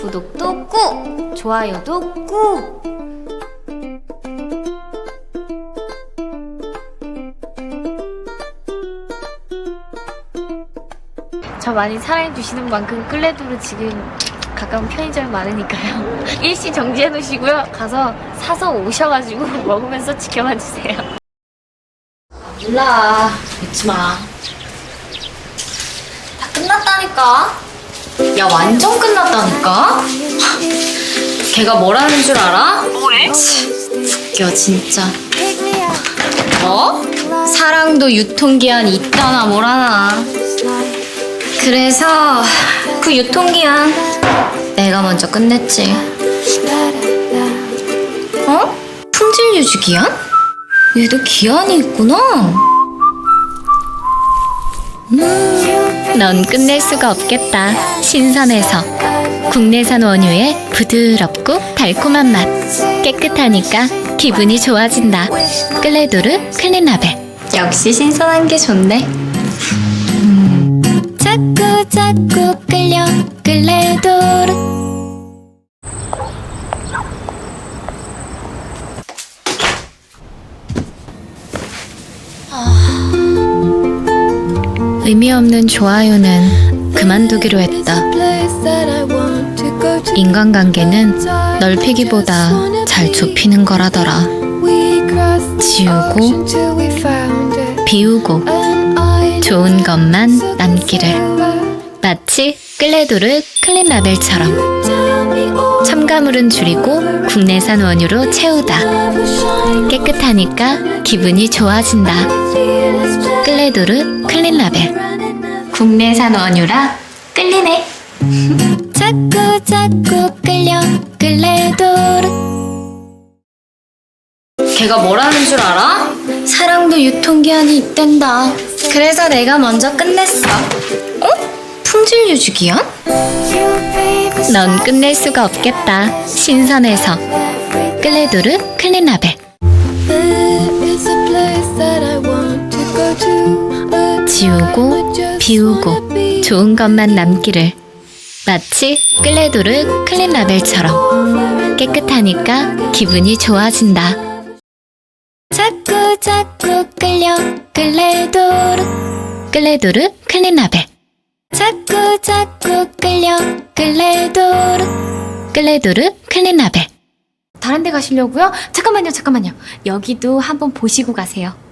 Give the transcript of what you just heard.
구독도 꾹! 좋아요도 꾹! 저 많이 사랑해주시는 만큼 끌레도로 지금 가까운 편의점이 많으니까요. 일시 정지해 놓으시고요. 가서 사서 오셔가지고 먹으면서 지켜봐 주세요. 몰라. 믿지 마. 다 끝났다니까. 야, 완전 끝났다니까? 걔가 뭐라는 줄 알아? 뭐래? 웃겨, 진짜. 뭐? 사랑도 유통기한 있다나 뭐라나. 그래서 그 유통기한 내가 먼저 끝냈지. 어? 품질 유지 기한? 얘도 기한이 있구나. 음, 넌 끝낼 수가 없겠다. 신선해서. 국내산 원유의 부드럽고 달콤한 맛. 깨끗하니까 기분이 좋아진다. 클레도르 클린라벨. 역시 신선한 게 좋네. 자꾸 자꾸 끌려 끌레도르. 의미 없는 좋아요는 그만두기로 했다. 인간관계는 넓히기보다 잘 좁히는 거라더라. 지우고 비우고 좋은 것만 남기를. 마치 클레도르 클린 라벨처럼 첨가물은 줄이고 국내산 원유로 채우다. 깨끗하니까 기분이 좋아진다. 클레도르 클린라벨. 국내산 원유라 끌리네. 자꾸 자꾸 끌려 클레도르. 걔가 뭐라는 줄 알아? 사랑도 유통기한이 있댄다. 그래서 내가 먼저 끝냈어. 어? 품질 유지 기한? 넌 끝낼 수가 없겠다. 신선해서. 클레도르 클린라벨. 지우고 비우고 좋은 것만 남기를. 마치 클레도르 클린 라벨처럼 깨끗하니까 기분이 좋아진다. 자꾸 자꾸 끌려 클레도르 클레도르 클린 라벨 자꾸 자꾸 끌려 클레도르 클레도르 클린 라벨 다른 데 가시려고요? 잠깐만요 잠깐만요 여기도 한번 보시고 가세요